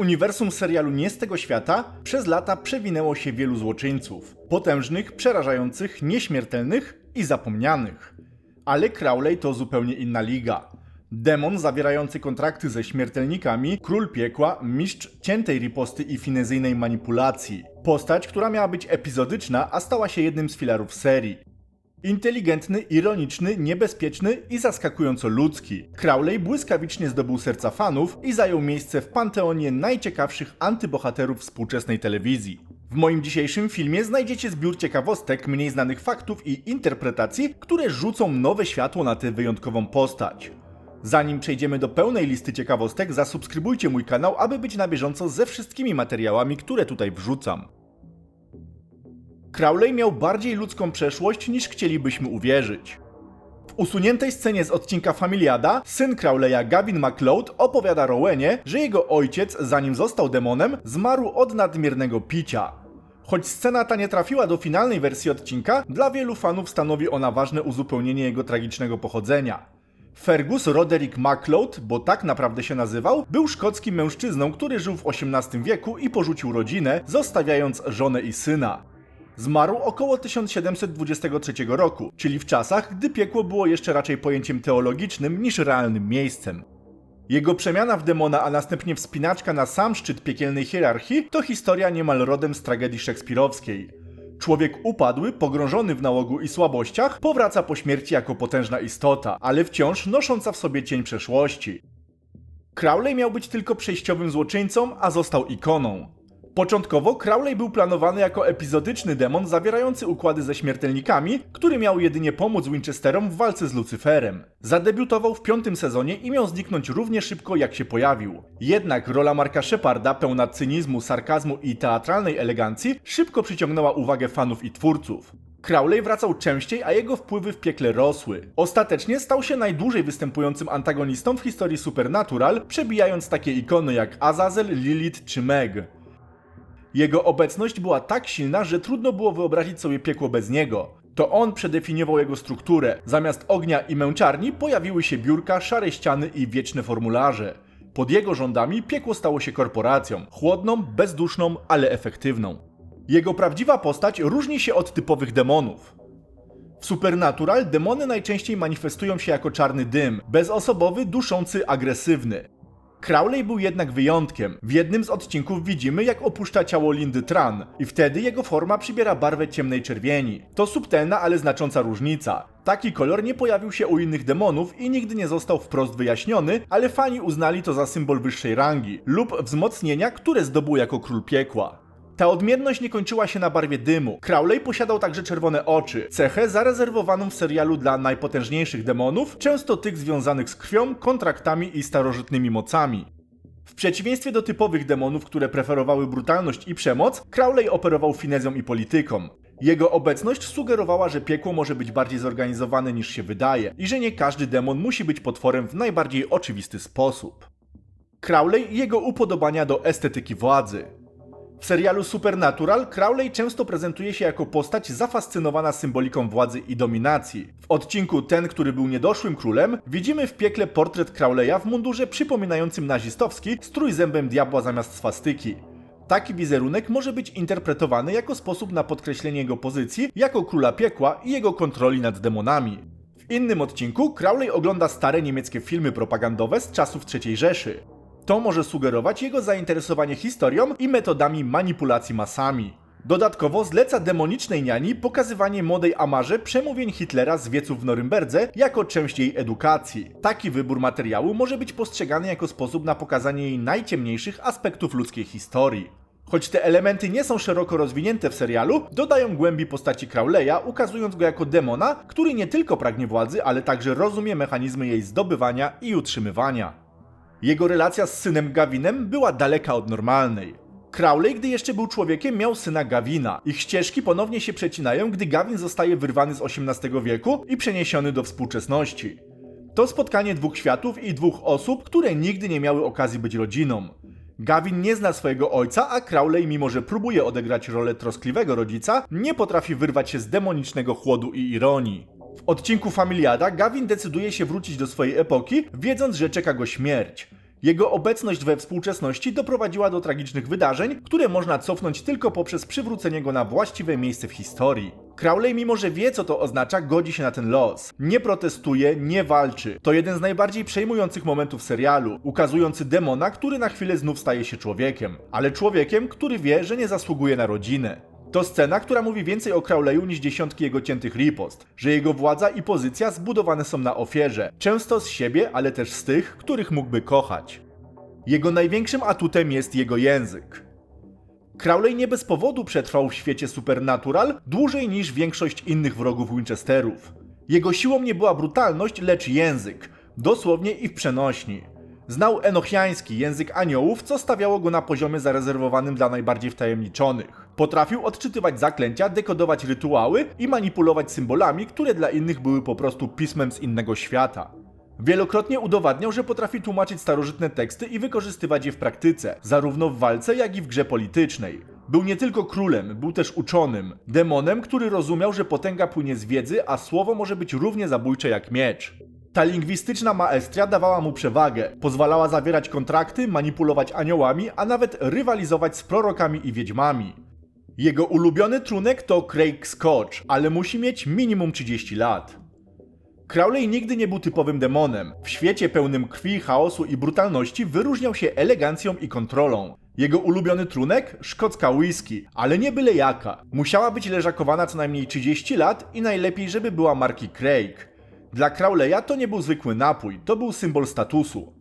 uniwersum serialu nie z tego świata przez lata przewinęło się wielu złoczyńców. Potężnych, przerażających, nieśmiertelnych i zapomnianych. Ale Crowley to zupełnie inna liga. Demon zawierający kontrakty ze śmiertelnikami, król piekła, mistrz ciętej riposty i finezyjnej manipulacji. Postać, która miała być epizodyczna, a stała się jednym z filarów serii. Inteligentny, ironiczny, niebezpieczny i zaskakująco ludzki. Crowley błyskawicznie zdobył serca fanów i zajął miejsce w panteonie najciekawszych antybohaterów współczesnej telewizji. W moim dzisiejszym filmie znajdziecie zbiór ciekawostek, mniej znanych faktów i interpretacji, które rzucą nowe światło na tę wyjątkową postać. Zanim przejdziemy do pełnej listy ciekawostek, zasubskrybujcie mój kanał, aby być na bieżąco ze wszystkimi materiałami, które tutaj wrzucam. Crowley miał bardziej ludzką przeszłość niż chcielibyśmy uwierzyć. W usuniętej scenie z odcinka Familiada syn Crowleya Gavin MacLeod opowiada Rowenie, że jego ojciec, zanim został demonem, zmarł od nadmiernego picia. Choć scena ta nie trafiła do finalnej wersji odcinka, dla wielu fanów stanowi ona ważne uzupełnienie jego tragicznego pochodzenia. Fergus Roderick MacLeod, bo tak naprawdę się nazywał, był szkockim mężczyzną, który żył w XVIII wieku i porzucił rodzinę, zostawiając żonę i syna. Zmarł około 1723 roku, czyli w czasach, gdy piekło było jeszcze raczej pojęciem teologicznym niż realnym miejscem. Jego przemiana w demona, a następnie wspinaczka na sam szczyt piekielnej hierarchii to historia niemal rodem z tragedii szekspirowskiej. Człowiek upadły, pogrążony w nałogu i słabościach, powraca po śmierci jako potężna istota, ale wciąż nosząca w sobie cień przeszłości. Crowley miał być tylko przejściowym złoczyńcą, a został ikoną. Początkowo Crowley był planowany jako epizodyczny demon zawierający układy ze śmiertelnikami, który miał jedynie pomóc Winchesterom w walce z Lucyferem. Zadebiutował w piątym sezonie i miał zniknąć równie szybko jak się pojawił. Jednak rola Marka Sheparda, pełna cynizmu, sarkazmu i teatralnej elegancji, szybko przyciągnęła uwagę fanów i twórców. Crowley wracał częściej, a jego wpływy w piekle rosły. Ostatecznie stał się najdłużej występującym antagonistą w historii Supernatural, przebijając takie ikony jak Azazel, Lilith czy Meg. Jego obecność była tak silna, że trudno było wyobrazić sobie piekło bez niego. To on przedefiniował jego strukturę. Zamiast ognia i męczarni pojawiły się biurka, szare ściany i wieczne formularze. Pod jego rządami piekło stało się korporacją. Chłodną, bezduszną, ale efektywną. Jego prawdziwa postać różni się od typowych demonów. W Supernatural demony najczęściej manifestują się jako czarny dym, bezosobowy, duszący, agresywny. Crowley był jednak wyjątkiem. W jednym z odcinków widzimy, jak opuszcza ciało Lindy Tran i wtedy jego forma przybiera barwę ciemnej czerwieni. To subtelna, ale znacząca różnica. Taki kolor nie pojawił się u innych demonów i nigdy nie został wprost wyjaśniony, ale fani uznali to za symbol wyższej rangi lub wzmocnienia, które zdobył jako król piekła. Ta odmienność nie kończyła się na barwie dymu. Crowley posiadał także czerwone oczy, cechę zarezerwowaną w serialu dla najpotężniejszych demonów, często tych związanych z krwią, kontraktami i starożytnymi mocami. W przeciwieństwie do typowych demonów, które preferowały brutalność i przemoc, Crowley operował finezją i polityką. Jego obecność sugerowała, że piekło może być bardziej zorganizowane niż się wydaje i że nie każdy demon musi być potworem w najbardziej oczywisty sposób. Crowley i jego upodobania do estetyki władzy. W serialu Supernatural Crowley często prezentuje się jako postać zafascynowana symboliką władzy i dominacji. W odcinku Ten, który był niedoszłym królem, widzimy w piekle portret Crowleya w mundurze przypominającym nazistowski z trójzębem diabła zamiast swastyki. Taki wizerunek może być interpretowany jako sposób na podkreślenie jego pozycji jako króla piekła i jego kontroli nad demonami. W innym odcinku Crowley ogląda stare niemieckie filmy propagandowe z czasów III Rzeszy. To może sugerować jego zainteresowanie historią i metodami manipulacji masami. Dodatkowo zleca demonicznej niani pokazywanie młodej Amarze przemówień Hitlera z wieców w Norymberdze jako część jej edukacji. Taki wybór materiału może być postrzegany jako sposób na pokazanie jej najciemniejszych aspektów ludzkiej historii. Choć te elementy nie są szeroko rozwinięte w serialu, dodają głębi postaci Crowleya, ukazując go jako demona, który nie tylko pragnie władzy, ale także rozumie mechanizmy jej zdobywania i utrzymywania. Jego relacja z synem Gavinem była daleka od normalnej. Crowley, gdy jeszcze był człowiekiem, miał syna Gavina. Ich ścieżki ponownie się przecinają, gdy Gavin zostaje wyrwany z XVIII wieku i przeniesiony do współczesności. To spotkanie dwóch światów i dwóch osób, które nigdy nie miały okazji być rodziną. Gavin nie zna swojego ojca, a Crowley, mimo że próbuje odegrać rolę troskliwego rodzica, nie potrafi wyrwać się z demonicznego chłodu i ironii. W odcinku Familiada Gavin decyduje się wrócić do swojej epoki, wiedząc, że czeka go śmierć. Jego obecność we współczesności doprowadziła do tragicznych wydarzeń, które można cofnąć tylko poprzez przywrócenie go na właściwe miejsce w historii. Crowley, mimo że wie co to oznacza, godzi się na ten los. Nie protestuje, nie walczy. To jeden z najbardziej przejmujących momentów serialu, ukazujący demona, który na chwilę znów staje się człowiekiem. Ale człowiekiem, który wie, że nie zasługuje na rodzinę. To scena, która mówi więcej o Crowleyu niż dziesiątki jego ciętych ripost, że jego władza i pozycja zbudowane są na ofierze, często z siebie, ale też z tych, których mógłby kochać. Jego największym atutem jest jego język. Crowley nie bez powodu przetrwał w świecie Supernatural dłużej niż większość innych wrogów Winchesterów. Jego siłą nie była brutalność, lecz język, dosłownie i w przenośni. Znał enochiański, język aniołów, co stawiało go na poziomie zarezerwowanym dla najbardziej wtajemniczonych. Potrafił odczytywać zaklęcia, dekodować rytuały i manipulować symbolami, które dla innych były po prostu pismem z innego świata. Wielokrotnie udowadniał, że potrafi tłumaczyć starożytne teksty i wykorzystywać je w praktyce, zarówno w walce, jak i w grze politycznej. Był nie tylko królem, był też uczonym, demonem, który rozumiał, że potęga płynie z wiedzy, a słowo może być równie zabójcze jak miecz. Ta lingwistyczna maestria dawała mu przewagę, pozwalała zawierać kontrakty, manipulować aniołami, a nawet rywalizować z prorokami i wiedźmami. Jego ulubiony trunek to Craig Scotch, ale musi mieć minimum 30 lat. Crowley nigdy nie był typowym demonem. W świecie pełnym krwi, chaosu i brutalności wyróżniał się elegancją i kontrolą. Jego ulubiony trunek? Szkocka whisky, ale nie byle jaka. Musiała być leżakowana co najmniej 30 lat i najlepiej, żeby była marki Craig. Dla Crowleya to nie był zwykły napój, to był symbol statusu.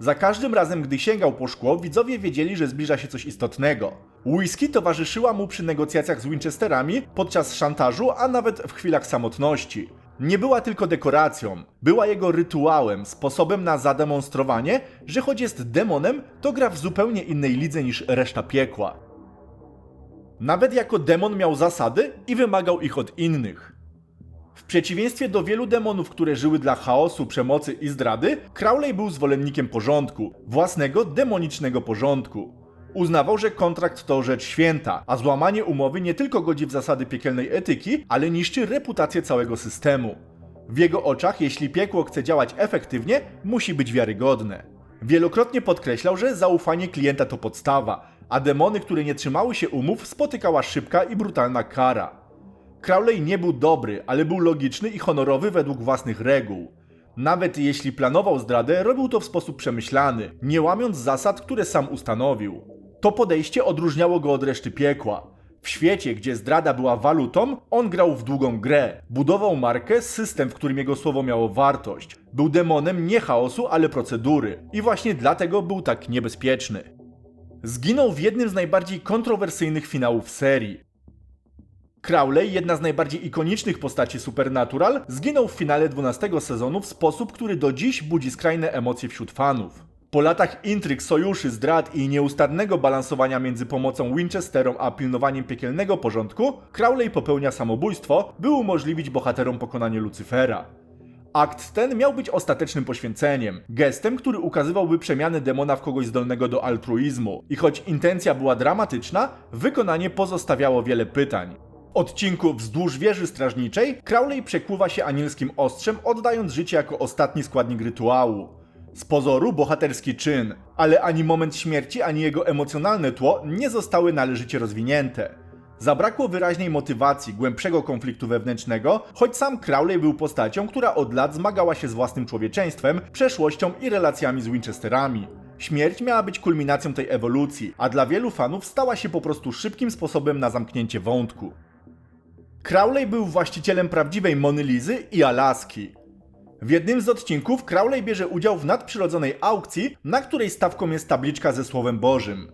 Za każdym razem, gdy sięgał po szkło, widzowie wiedzieli, że zbliża się coś istotnego. Whisky towarzyszyła mu przy negocjacjach z Winchesterami, podczas szantażu, a nawet w chwilach samotności. Nie była tylko dekoracją, była jego rytuałem, sposobem na zademonstrowanie, że choć jest demonem, to gra w zupełnie innej lidze niż reszta piekła. Nawet jako demon miał zasady i wymagał ich od innych. W przeciwieństwie do wielu demonów, które żyły dla chaosu, przemocy i zdrady, Crowley był zwolennikiem porządku, własnego demonicznego porządku. Uznawał, że kontrakt to rzecz święta, a złamanie umowy nie tylko godzi w zasady piekielnej etyki, ale niszczy reputację całego systemu. W jego oczach, jeśli piekło chce działać efektywnie, musi być wiarygodne. Wielokrotnie podkreślał, że zaufanie klienta to podstawa, a demony, które nie trzymały się umów, spotykała szybka i brutalna kara. Crowley nie był dobry, ale był logiczny i honorowy według własnych reguł. Nawet jeśli planował zdradę, robił to w sposób przemyślany, nie łamiąc zasad, które sam ustanowił. To podejście odróżniało go od reszty piekła. W świecie, gdzie zdrada była walutą, on grał w długą grę. Budował markę, system, w którym jego słowo miało wartość. Był demonem nie chaosu, ale procedury. I właśnie dlatego był tak niebezpieczny. Zginął w jednym z najbardziej kontrowersyjnych finałów serii. Crowley, jedna z najbardziej ikonicznych postaci Supernatural, zginął w finale 12 sezonu w sposób, który do dziś budzi skrajne emocje wśród fanów. Po latach intryg, sojuszy, zdrad i nieustannego balansowania między pomocą Winchesterom a pilnowaniem piekielnego porządku, Crowley popełnia samobójstwo, by umożliwić bohaterom pokonanie Lucyfera. Akt ten miał być ostatecznym poświęceniem, gestem, który ukazywałby przemianę demona w kogoś zdolnego do altruizmu. I choć intencja była dramatyczna, wykonanie pozostawiało wiele pytań. Odcinku Wzdłuż wieży strażniczej Crowley przekłuwa się anielskim ostrzem, oddając życie jako ostatni składnik rytuału. Z pozoru bohaterski czyn, ale ani moment śmierci, ani jego emocjonalne tło nie zostały należycie rozwinięte. Zabrakło wyraźnej motywacji, głębszego konfliktu wewnętrznego, choć sam Crowley był postacią, która od lat zmagała się z własnym człowieczeństwem, przeszłością i relacjami z Winchesterami. Śmierć miała być kulminacją tej ewolucji, a dla wielu fanów stała się po prostu szybkim sposobem na zamknięcie wątku. Crowley był właścicielem prawdziwej Monilizy i Alaski. W jednym z odcinków Crowley bierze udział w nadprzyrodzonej aukcji, na której stawką jest tabliczka ze Słowem Bożym.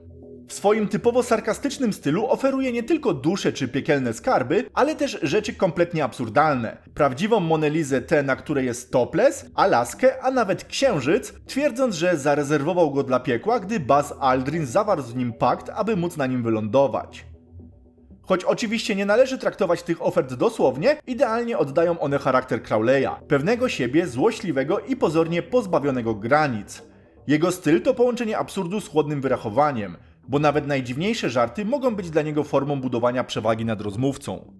W swoim typowo sarkastycznym stylu oferuje nie tylko dusze czy piekielne skarby, ale też rzeczy kompletnie absurdalne. Prawdziwą Monelizę tę, na której jest topless, Alaskę, a nawet księżyc, twierdząc, że zarezerwował go dla piekła, gdy Buzz Aldrin zawarł z nim pakt, aby móc na nim wylądować. Choć oczywiście nie należy traktować tych ofert dosłownie, idealnie oddają one charakter Crowleya, pewnego siebie złośliwego i pozornie pozbawionego granic. Jego styl to połączenie absurdu z chłodnym wyrachowaniem, bo nawet najdziwniejsze żarty mogą być dla niego formą budowania przewagi nad rozmówcą.